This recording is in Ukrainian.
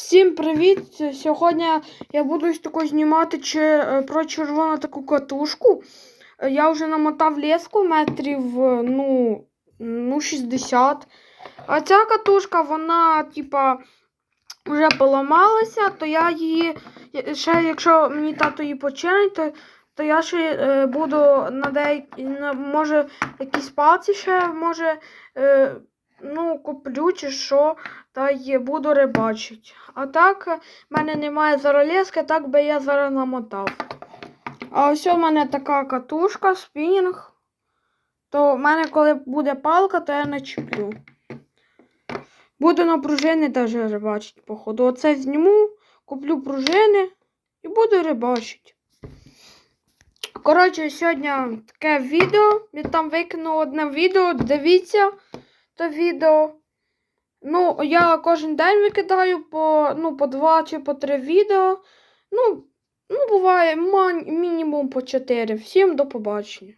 Всім привіт! Сьогодні я буду таку знімати е, про червону таку катушку. Е, Я вже намотав леску метрів е, ну, ну, 60. А ця катушка, вона, типа, вже поламалася, то я її, ще якщо мені тато її починить, то, то я ще е, буду на деякі, може, якісь палці ще, може, е, ну, куплю чи що та й буду рибачити. А так, е, в мене немає зараз лески, так би я зараз намотав. А ось у мене така катушка, спінінг. То в мене, коли буде палка, то я не чіплю. Буду на пружини теж рибачити, походу. Оце зніму, куплю пружини і буду рибачити. Коротше, сьогодні таке відео. Я там викину одне відео. Дивіться то відео. Ну, я кожен день викидаю по, ну, по два чи по три відео. Ну, ну буває мінімум по чотири. Всім до побачення.